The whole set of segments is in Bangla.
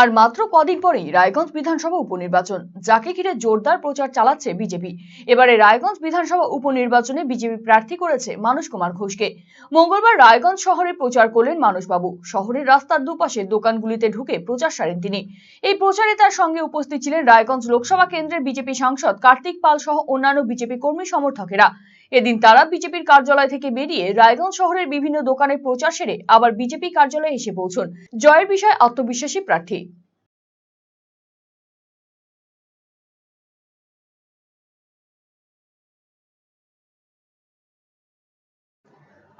আর মাত্র কদিন পরেই রায়গঞ্জ বিধানসভা উপনির্বাচন। যাকে ঘিরে জোরদার প্রচার চালাচ্ছে বিজেপি। এবারে রায়গঞ্জ বিধানসভা উপনির্বাচনে বিজেপি প্রার্থী করেছে মানুষ কুমার ঘোষকে। মঙ্গলবার রায়গঞ্জ শহরে প্রচার করলেন মানুষবাবু শহরের রাস্তার দুপাশে দোকানগুলিতে ঢুকে প্রচার সারেন তিনি। এই প্রচারে তার সঙ্গে উপস্থিত ছিলেন রায়গঞ্জ লোকসভা কেন্দ্রের বিজেপি সাংসদ কার্তিক পাল সহ অন্যান্য বিজেপি কর্মী সমর্থকেরা। এদিন তারা বিজেপির কার্যালয় থেকে বেরিয়ে রায়গঞ্জ শহরের বিভিন্ন দোকানে প্রচার সেরে আবার বিজেপি কার্যালয়ে এসে পৌঁছন। জয়ের বিষয়ে আত্মবিশ্বাসী প্রার্থী।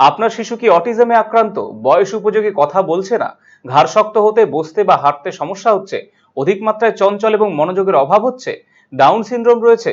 আপনার শিশু কি অটিজমে আক্রান্ত? বয়স উপযোগী কথা বলছে না? ঘাড় শক্ত হতে, বসতে বা হাঁটতে সমস্যা হচ্ছে? অধিক মাত্রায় চঞ্চল এবং মনোযোগের অভাব হচ্ছে? ডাউন সিনড্রোম রয়েছে?